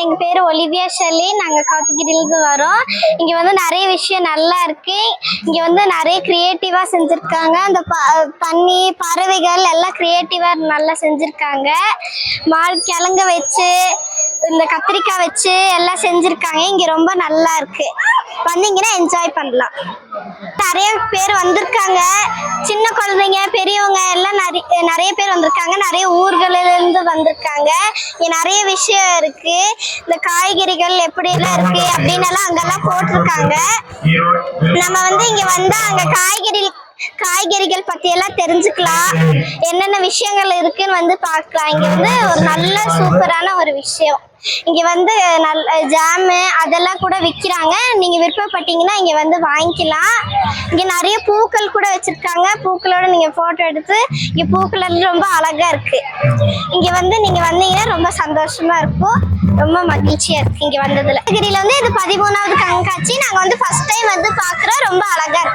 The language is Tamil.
எங்க பேரு ஒலிவியா ஷெல்லி. நாங்க காத்துக்கிட்டிலிருந்து வரோம். இங்க வந்து நிறைய விஷயம் நல்லா இருக்கு. இங்க வந்து நிறைய கிரியேட்டிவா செஞ்சிருக்காங்க. அந்த ப- தண்ணி பறவைகள் எல்லாம் கிரியேட்டிவா நல்லா செஞ்சிருக்காங்க. மால் கிழங்க வச்சு இந்த கத்திரிக்காய் வச்சு எல்லாம் செஞ்சிருக்காங்க. இங்க ரொம்ப நல்லா இருக்கு. வந்தீங்கன்னா என்ஜாய் பண்ணலாம். நிறைய பேர் வந்திருக்காங்க. சின்ன குழந்தைங்க பெரியவங்க எல்லாம் நிறைய நிறைய பேர் வந்திருக்காங்க. நிறைய ஊர்களிலிருந்து வந்திருக்காங்க. இங்கே நிறைய விஷயம் இருக்கு. இந்த காய்கறிகள் எப்படி எல்லாம் இருக்கு அப்படின்னு எல்லாம் அங்கெல்லாம் போட்டிருக்காங்க. நம்ம வந்து இங்க வந்தா அங்க காய்கறி காய்கறிகள் பத்தி எல்லாம் தெரிஞ்சுக்கலாம். என்னென்ன விஷயங்கள் இருக்குன்னு வந்து பார்க்கலாம். இங்க வந்து ஒரு நல்ல சூப்பரான ஒரு விஷயம். இங்க வந்து நல்ல ஜாமு அதெல்லாம் கூட விற்கிறாங்க நீங்க விருப்பப்பட்டீங்கன்னா இங்க வந்து வாங்கிக்கலாம். இங்க நிறைய பூக்கள் கூட வச்சிருக்காங்க. பூக்களோட நீங்க போட்டோ எடுத்து இங்க பூக்கள் ரொம்ப அழகா இருக்கு. இங்க வந்து நீங்க வந்தீங்கன்னா ரொம்ப சந்தோஷமா இருக்கும். ரொம்ப மகிழ்ச்சியா இருக்கு இங்க வந்ததுல. கிரியில வந்து இது பதிமூணாவது கண்காட்சி. நாங்க வந்து ஃபர்ஸ்ட் டைம் வந்து பாக்குறோம் ரொம்ப அழகா இருக்கு.